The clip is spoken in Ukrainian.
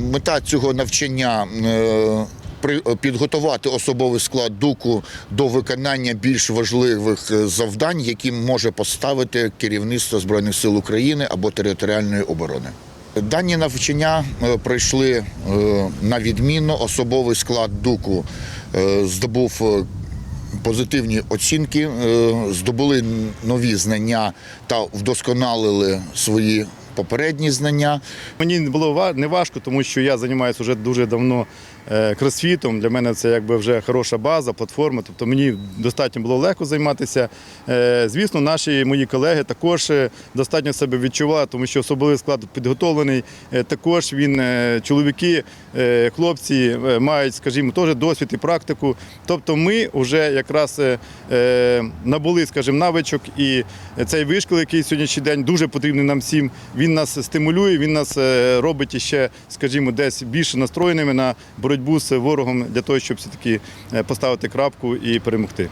Мета цього навчання е, при- підготувати особовий склад ДУКу до виконання більш важливих е, завдань, які може поставити керівництво Збройних сил України або територіальної оборони. Дані навчання е, пройшли е, на відмінно. Особовий склад ДУКу е, здобув е, позитивні оцінки, е, здобули нові знання та вдосконалили свої попередні знання. Мені було не важко, тому що я займаюся вже дуже давно е, кросфітом. Для мене це якби вже хороша база, платформа. Тобто мені достатньо було легко займатися. Е, Звісно, наші мої колеги також е, достатньо себе відчували, тому що особливий склад підготовлений. Також він чоловіки, хлопці мають, скажімо, теж досвід і практику. Тобто, ми вже якраз набули, скажімо, навичок, і цей вишкіл, який сьогоднішній день дуже потрібний нам всім, він нас стимулює, він нас е, робить ще, скажімо, десь більше настроєними на боротьбу з ворогом для того, щоб все-таки е, поставити крапку і перемогти.